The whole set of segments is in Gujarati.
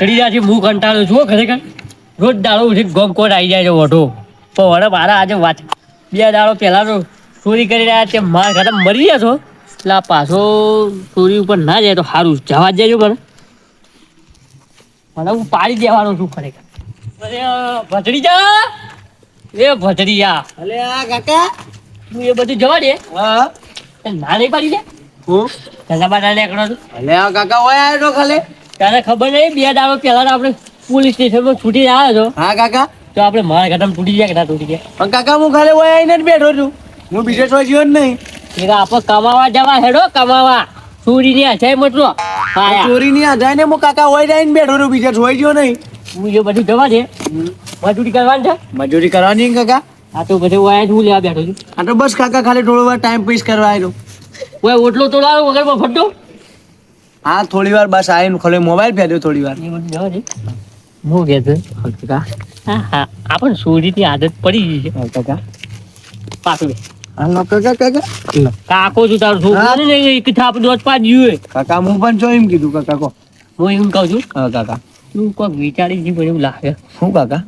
ભટડી જાય છે હું કંટાળું છું ખરેખર. રોજ દાડો ઉઠી ગોમ કોટ આવી જાય છે ઓઢો. પણ વડે મારા આજે વાત બે દાડો પહેલા તો ચોરી કરી રહ્યા છે માર ઘરે મરી ગયા છો. એટલે આ પાછો ચોરી ઉપર ના જાય તો સારું જવા જ જજો પણ મને હું પાડી દેવાનો છું ખરેખર. અરે ભટડી જા એ ભટડી જા અલે આ કાકા! તું એ બધું જવા દે. હા. ના નહીં પાડી દે. હું? ધંધા બાટા નીકળો છું. અલે આ કાકા હોય આવ્યો તો ખાલે? તને ખબર નહીં? બે દાડો પહેલા આપણે પોલીસ સ્ટેશનમાં છૂટી આવ્યા છો હા કાકા. તો આપણે મારા ઘટામાં તૂટી ગયા ઘટા તૂટી ગયા? પણ કાકા હું ખાલી ઓય આવીને જ બેઠો છું. હું બીજે છો જીવન નહીં. એટલે આપણે કમાવા જવા હેડો કમાવા. ચોરીની અજાય મટલો આયા ચોરી ની હું કાકા ઓય આવીને બેઠો છું બીજે છો ગયો નહીં. હું જો બધું જવા દે. મજૂરી કરવાની છે? મજૂરી કરવાની કાકા? આ તો બધે વાયા જ હું લેવા બેઠો છું. આ તો બસ કાકા ખાલી થોડો વાર ટાઈમ પીસ કરવા આવ્યો. ઓય ઓટલો તો વગર વગર ફટતો હા થોડી વાર બસ આવીને ખોલે મોબાઈલ ફેર્યો થોડી વાર એ બધું છે દે. હું કહેતો કાકા હા હા. આપણને ચોરીની આદત પડી ગઈ છે. હા, કાકા પાછું કાકા કાકા કાકો છું તારો છોકરો ને એક થાપ દોત કાકા હું પણ છો એમ કીધું કાકા કો. હું એમ કહું છું. હા કાકા. તું કોઈક વિચારી જી એવું લાગે. શું કાકા?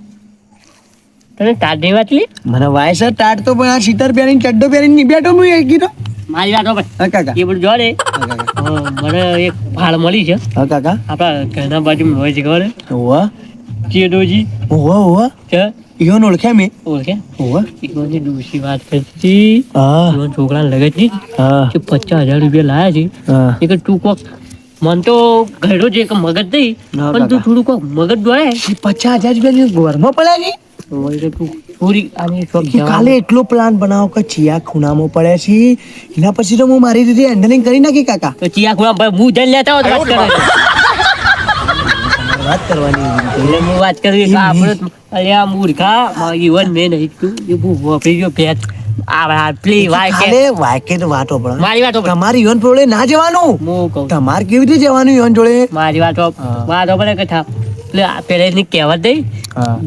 તને તારની વાત લે મને વાયસર તો પણ આ સીતર પહેરીને ચડ્ડો પહેરીને બેઠો હું એક કીધો. મારી વાત ભાઈ કાકા. એ બધું જો રે હા કાકા. હા, મને એક ફાળ મળી છે. હા કાકા. આપણા ઘરના બાજુ હોય છે ખબર ઓવા ચેડોજી. ઓવા ઓવા છે? ઈયોન ઓળખ્યા મેં ઓળખે? ઓવા ઈયોનની ડોશી વાત કરતી. હા. ઈવન છોકરાને છે હા. કે પચાસ હજાર રૂપિયા લાયા છે. હા. એ કે તું કોક મન તો ઘડો છે કે મગજ નહીં. પણ તું થોડું કોક મગજ દોડે પચાસ હજાર રૂપિયા ઘરમાં પડ્યા છે? તું પૂરી આની શોખ કાલે એટલો પ્લાન બનાવો કે ચિયા ખૂણામાં પડે છે એના પછી તો હું મારી રીતે હેન્ડલિંગ કરી નાખી કાકા. તો ચિયા ખૂણા ભાઈ હું જઈને લેતા હોત વાત કરે વાત કરવાની એટલે હું વાત કરવી કે આપણે અલ્યા મૂર્ખા ઈવન મેં નહીં તું એ બહુ વપરી ગયો ભેટ આ આ પેલી વાય કે કાલે વાતો પડે મારી વાત હોભળ. તમારી યોન જોડે ના જવાનું. તમારે કેવી રીતે જવાનું યોન જોડે? મારી વાત વાતો હા. કથા. એટલે આ પેલા કહેવત દઈ.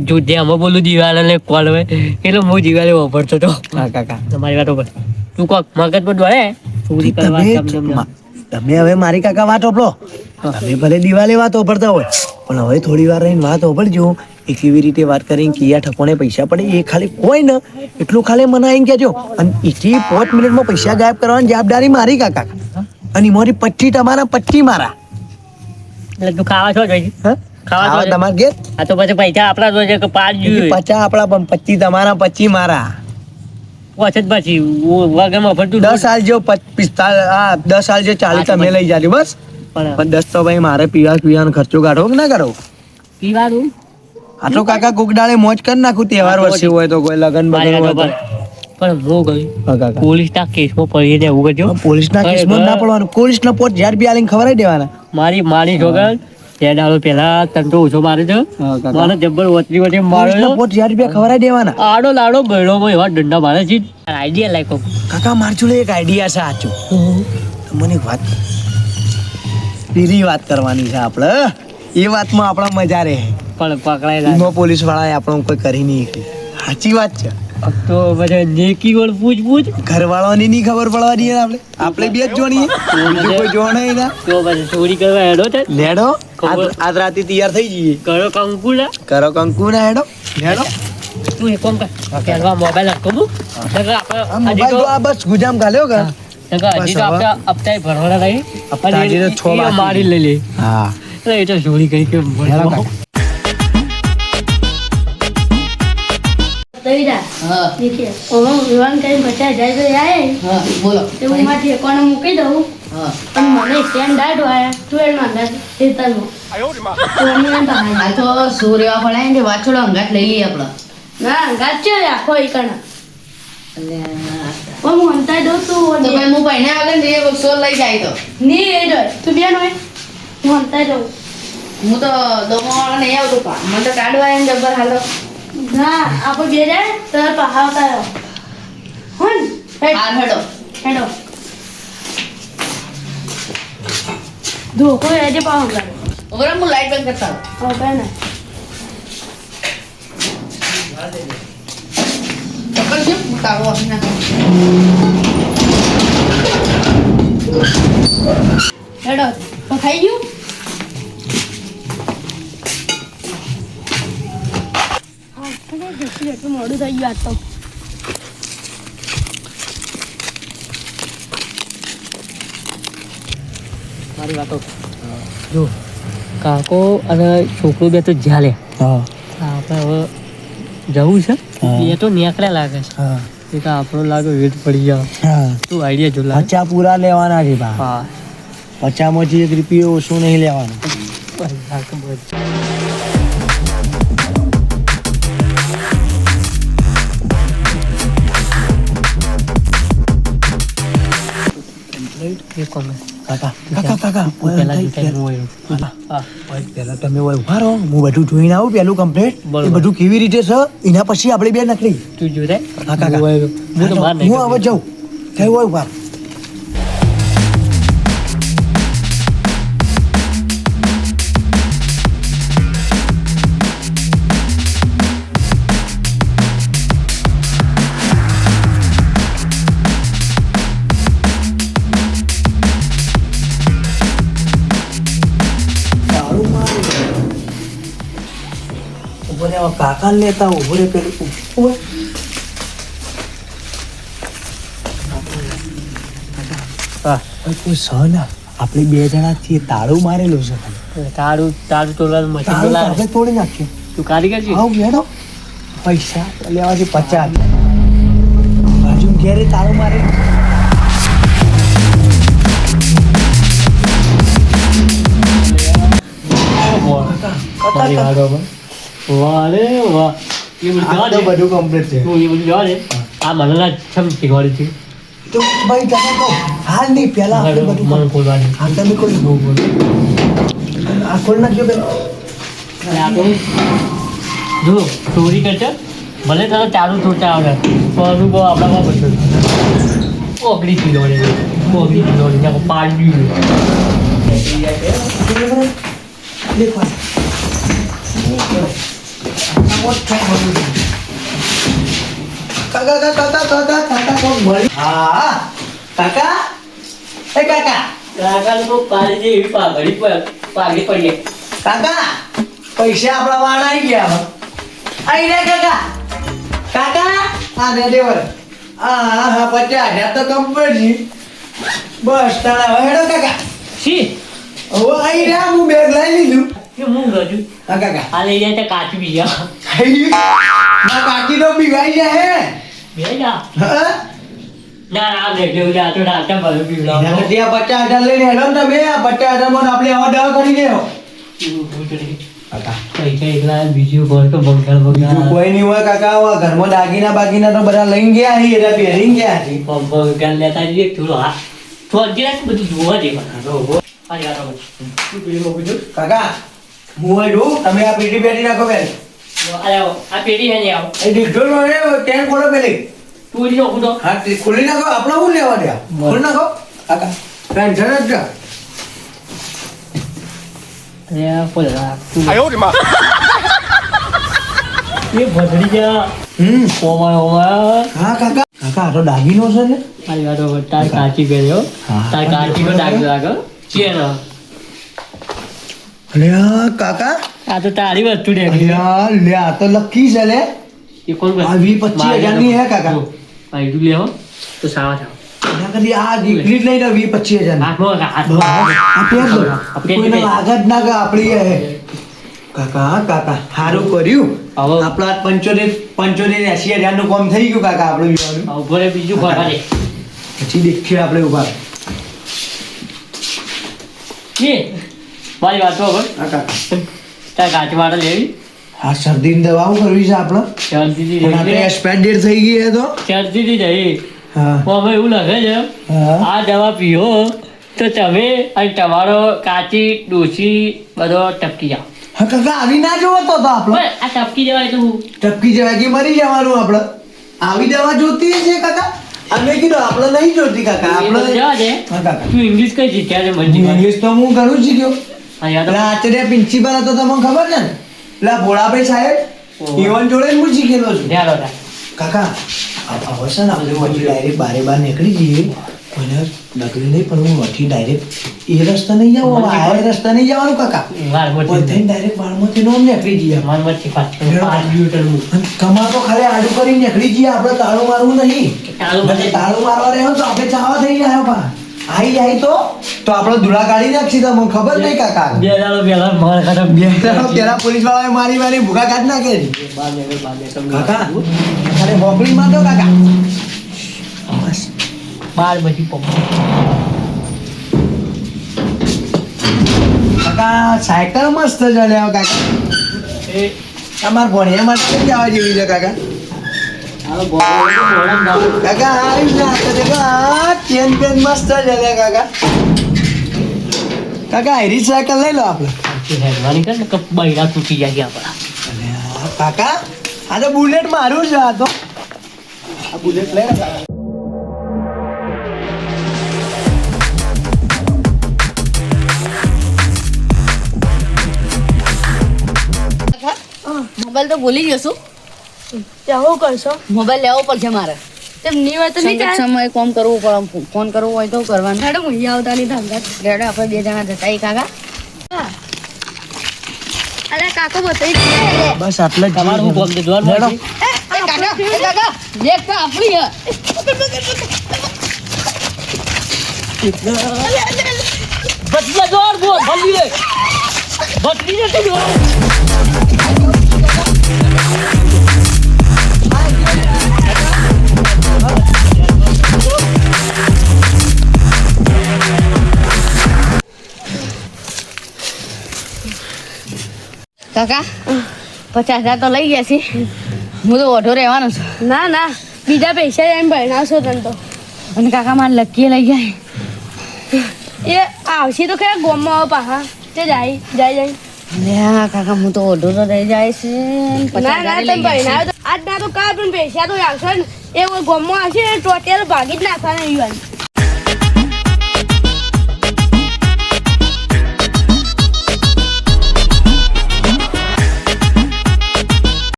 જો જે અમે બોલું દિવાલ ને કોલ હોય એટલે હું દિવાલે વાપરતો હા કાકા. તમારી વાતો પર. તું કોક મગજ પર દોડે ચોરી કરવા તમે હવે મારી કાકા વાત ઓપલો તમે ભલે દિવાલે વાત ઓપડતા હોય પણ હવે થોડી વાર રહીને વાત ઓપડજો એ કેવી રીતે વાત કરીને કિયા ઠકોને પૈસા પડે એ ખાલી કોઈ ને એટલું ખાલી મને આવીને કહેજો. અને એથી પાંચ મિનિટમાં પૈસા ગાયબ કરવાની જવાબદારી મારી કાકા. અને મારી પચ્ચી તમારા પચ્ચી મારા. એટલે તું ખાવા છો જોઈએ હા? ખાવા તમારા ઘેર આ તો પછી પૈસા આપણા જોઈએ કે પાંચ જોઈએ. આપણા પણ પચ્ચી તમારા પચ્ચી મારા. પછી પછી વગરમાં ફરતું દસ સાલ જો પિસ્તાલ આ દસ સાલ જો ચાલીસ તમે લઈ જાજો બસ. પણ દસ તો ભાઈ મારે પીવા પીવાનો ખર્ચો કાઢો કે ના કરો પીવાનું? આ કાકા કુકડાળે મોજ કરી નાખું તહેવાર વર્ષે હોય તો કોઈ લગન બગન હોય તો. પણ હા કાકા. કેસમાં પડીને એવું કરજો. પોલીસના કેસમાં ના પડવાનું. પોલીસના પોત જ્યાર બી આલીને ખબર દેવાના. મારી મારી છોકર બે ઓછો મારે છે. મને જબ્બર વચ્ચે માર્યો ખવડાવી દેવાના. આડો લાડો બહેડોમાં એવા દંડા મારે છે. આઈડિયા લાયકો કાકા માર જોડે એક આઈડિયા છે એક વાત પીરી વાત કરવાની છે આપણે. એ વાતમાં આપણા મજા રહે. પણ પકડાયેલા પોલીસ વાળાએ આપણને કોઈ કરી નહીં. સાચી વાત છે. તો બધા નેકી વળ પૂછ પૂછ ઘરવાળાની નહીં ખબર પડવા દઈએ આપણે આપણે બે જ જોણીએ બીજું કોઈ જોણે ના તો પછી ચોરી કરવા હેડો છે લેડો ખબર. આજ આજ રાતે તૈયાર થઈ જઈએ કરો કંકુલા કરો કંકુ ના હેડો હેડો તું એક કામ કર પહેલા મોબાઈલ આપો હું નકર આ આપણે હજી મોબાઈલ તો તો આ બસ ગુજામ ઘાલ્યો કે નકર હજી તો બસ હવે. આપણે હપ્તા ભરવાના રહી હપ્તા હજી તો છ બાકી. મારી લઈ લે હા એટલે એ તો ચોરી કરી કે હેડો કાકા. દઈદા હા. દેખીએ ઓહો વિવાન કરીને પચાસ હજાર રૂપિયા આયા હા બોલો. તે હું મારી એકોને મૂકી દઉં. હા. પણ મને સ્ટેન્ડ દાટ વાયા ટ્વેલ્વમાં અંદર ખેતરમાં તો આ તો સો પડાય ને વાછોડો અંગાત લઈ લઈએ આપણે. ના ગાચે આખો ઈકણા. હું હું દઉં તું તો હું ભાઈને આગળ ને એ સો લઈ જાય તો. ની એ ડોય તું બેન હોય હું અંતાઈ દઉં. હું તો દમવાળા નહીં આવતું પા મને તો કાઢવા એમ જબર હાલો. ના આપો જે જાય તો પહાવતા રહો. હું હેડ. હેડો. ધોકો આજે પાવ લાગે. ઓગરે હું લાઈટ બંધ કરતા હો હવે ને ચપ્પલ છે હું કાઢો હેડો તો ખાઈ ગયું? એટલું મોડું થઈ ગયું આજ તો. મારી વાતો. જો. કાકો અને છોકરો બે તો જ્યાં લે. હા. આપણે હવે જવું છે. એ તો નીકળ્યા લાગે છે. હા. એ તો આપણો લાગે વેટ પડી જાય તું આઈડિયા જો લાગે? પચા પૂરા લેવાના છે બા. હા. પચામાંથી એક રૂપિયો ઓછું નહીં લેવાનું. કોણ? કાકા કાકા કાકા ઓય, પહેલા તમે હોય ઊભા રહો હું બધું જોઈને આવું પેલું કમ્પ્લેટ એ બધું કેવી રીતે છે? એના પછી આપણે બે નકળી તું હા કાકા. હું તો બહાર નહીં હું હવે જાઉં. થઈ હોય ઊભા કાકાને લેતા ઊભો રે પેલું ઊભો રે. હા કોઈ સહ આપણે બે જણા છીએ તાળું મારેલું છે તાળું તારું તોડવાનું મશીન તો તાળું તો લાવે આપણે તોડી નાખ્યું તું કારીગર છે આવ બેડો પૈસા લેવાથી પચાસ. બાજુ ઘેરે તાળું મારે. મારી વાતો પર. વાહ રે વાહ. એ બધું. બધું કમ્પ્લીટ છે. તું એ બધું જવા દે. આ મને ના છમ છે. તો ભાઈ તમે હાલ નહીં પહેલા આપણે બધું મને ખોલવાની હા તમે કોઈ બહુ બોલો આ ખોલ આ તો જો ચોરી કરશે ભલે તને ચાલુ તોડતા આવડે પણ અનુભવ આપણામાં બધો ઓગળી કિલો રે. ઓગળી કિલો રે. ત્યાં પાડી દેખવા કાકા કાકા. કાકા કાકા કાકા મળી હા કાકા એ કાકા કાકા લોકો પાડી દે એવી પાઘડી પાઘડી પડીએ કાકા પૈસા આપણા વાળા આવી ગયા આવી રહ્યા કાકા કાકા આ ને દેવર હા હા હા પચાસ હજાર તો કમ્પ્લીટ છે બસ તારા હવે હેડો કાકા શી? હવે આવી રહ્યા હું બેગ લઈ લીધું. કે હું ગજુ હા કાકા. આ લઈ જાય તો કાચી બી ના કાકી તો પીવાઈ જાય હે. બેડા જા. હા? ના ના લે કેવું જા તો કરતી આ પચાસ હજાર લઈને હેડો ને તમે. આ પચાસ હજારમાં આપણે આવા દવા કરી દેવો. તો. કોઈ નહીં હોય કાકા ઘરમાં દાગીના બાગીના તો બધા લઈ ગયા છે એટલે પહેરી ગયા છે બંગાળ લેતા જઈએ થોડો હા. તો અગિયાર બધું જોવા તું પેલી કાકા હું હોય તમે આ પીટી પેટી નાખો બેન અરે આ પેટી હે નહીં આવો એ ડીઝલ નો રે ટેન ખોલો પેલી તું જ નોખું હા તે ખોલી નાખો આપણે શું લેવા દે ખોલી નાખો કાકા ટેન્શન જ એ જા હમ હા કાકા કાકા આ તો દાગીનો છે ને મારી વાતો તાર કાચી હા. તાર કાચી નો ડાગ લાગો ચેન અરે કાકા આ તો તારી વસ્તુ આ લે આ તો લકી છે લે. એ કોણ આ વી પચીસ હજારની હે કાકા. ભાઈ લેવો તો સાવા થાવ એના આ દીકરી જ લઈને વી પચીસ હજાર હાથમાં હાથમાં આ પેક દો. આ પેક કોઈને દે. લાગે જ ના કે આપણી કાકા કાકા સારું કર્યું. હવે- આપણા પંચોતેર પંચોતેર એસી હજારનું કામ થઈ ગયું કાકા આપણું ઊભો રે બીજું ખોટા પછી દેખીએ આપણે ઊભા. એ મારી વાત તો હવે કાકા. તાર કાચી વાળા લેવી. આ શરદીની દવાઓ કરવી છે આપણે. શરદીથી પણ આપણે એક્સપાયર ડેટ થઈ ગઈ હે તો. શરદીથી જઈ હા. હવે એવું લાગે છે આ દવા પીઓ તો તમે અને તમારો કાચી ડોસી બધો ટપકી જાઓ. હા કાકા આવી ના જોવો તો તો આપણે. આ ટપકી જવાય તો ટપકી જવાય કે મરી જવાનું આપણે? આવી દવા જોતી છે કાકા? અમે કીધું આપણે નહીં જોતી કાકા આપણે જવા દે તું ઇંગ્લિશ કઈ શીખ્યા છે હું ઇંગ્લિશ તો હું ઘણું શીખ્યો. હા આચાર્ય પ્રિન્સિપાલ હતો તમને ખબર છે ને? પેલા ભોળાભાઈ સાહેબ. ઈવન જોડે હું શીખેલો છું. કાકા હવે છે ને આપણે પછી ડાયરેક્ટ બારે બાર નીકળી જઈએ કોઈને ડગરી નહીં પણ હું વટી ડાયરેક્ટ એ રસ્તા નહીં જાવ આ રસ્તા નહીં જવાનું કાકા. બધાને ડાયરેક્ટ વાળમાંથી નોમ નીકળી જઈએ કમા તો ખાલી આડું કરીને નીકળી જઈએ આપણે તાળું મારવું નહીં. તાળું મારવા રહ્યો તો આપણે ચાવા થઈ જાય બા. આઈ જાય તો? તો આપણે ધૂળા કાઢી નાખશી તમને ખબર નહીં કાકા. બે દાડો પહેલા માર ખાતા બે પેલા પોલીસ વાળાએ મારી મારી ભૂખા કાઢ નાખે. કાકા અરે બોકડી માં તો કાકા. બસ. બાર બધી પપ્પા કાકા સાયકલ મસ્ત ચાલે કાકા. એ તમાર ભણિયા માટે કઈ જવા જેવી છે કાકા? કાકા આવી કાકા. સાયકલ બૈરા તૂટી તો બુલેટ મારું છે આ તો. મોબાઈલ તો ભૂલી જશું ત્યાં કરશો મોબાઈલ લેવો પડશે મારે. તેમ ની વાત નહીં સંકટ કોમ કરવું પડે ફોન કરવો હોય તો કરવાનું. હેડો હું અહીંયા આવતા નહીં રેડો આપણે બે જણા જતા કાકા. અરે કાકો બતાવી બસ આટલે તમારું હું કોમ જોઈએ. દે જોવાનું હેડો. હોય? એ કાકા કાકા લેખ તો આપણી હે બચલા જોર બોલ ભલી રે. બચલી જતી જોર. કાકા પચાસ હજાર તો લઈ ગયા છે. હું તો ઓઢો રહેવાનો છું. ના ના બીજા પૈસા એમ ભણાવશો તને તો. અને કાકા મારે લકીએ લઈ ગયા એ આવશે તો કયા ગોમમાં આવે પાછા. તે જાય જાય જાય. કાકા હું તો ઓઢો તો રહી જાય છે. ના ના તમે. ભણાવો આજ ના તો કાલ પણ પૈસા તો આવશે ને. એ ગોમમાં આવશે ને ટોટેલ ભાગી જ નાખવાના યુવાન